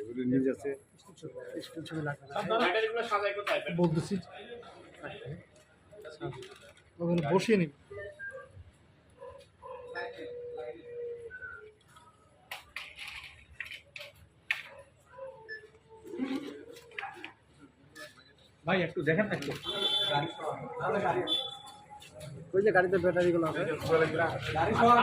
এগুলো নিয়ে যাচ্ছে। স্কুল ছবি লাগবে না। বলতেছি। ওখানে বসিয়ে নিবি ভাই একটু দেখেন না একটু। ওই যে গাড়িতে ব্যাটারিগুলো আছে। হেমন্তপাড়া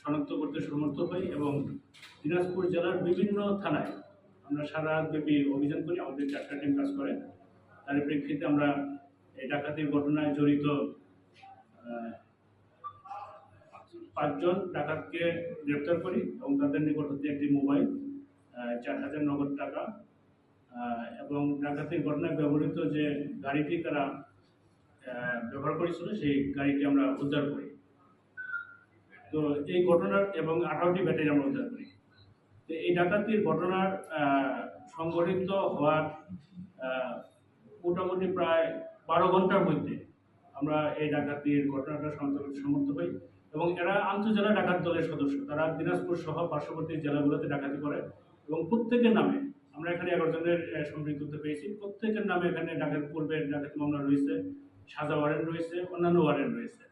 শনাক্ত করতে সমর্থ হই এবং দিনাজপুর জেলার বিভিন্ন থানায় আমরা সারা ব্যাপী অভিযান করি, আমাদের চারটা টিম কাজ করে। তার প্রেক্ষিতে আমরা এই ডাকাতির ঘটনায় জড়িত পাঁচজন ডাকাতকে গ্রেপ্তার করি এবং তাদের নিকট হতে একটি মোবাইল চার হাজার নগদ টাকা। এবং ডাকাতির ঘটনায় ব্যবহৃত যে গাড়িটি তারা ব্যবহার করেছিল, সেই গাড়িটি আমরা উদ্ধার করি। তো এই ঘটনার এবং আঠারোটি ব্যাটারি আমরা উদ্ধার করি। তো এই ডাকাতির ঘটনার সংঘটিত হওয়ার মোটামুটি প্রায় বারো ঘণ্টার মধ্যে আমরা এই ডাকাতির ঘটনাটা সমর্থ হই এবং এরা আন্তজেলা ডাকাত দলের সদস্য। তারা দিনাজপুর সহ পার্শ্ববর্তী জেলাগুলোতে ডাকাতি করে এবং প্রত্যেকের নামে আমরা এখানে এগারো জনের আহ, সম্পৃক্ততা পেয়েছি প্রত্যেকের নামে এখানে ডাকাত পূর্বের ডাকাতি মামলা রয়েছে সাজা ওয়ারেন্ট রয়েছে অন্যান্য ওয়ারেন্ট রয়েছে।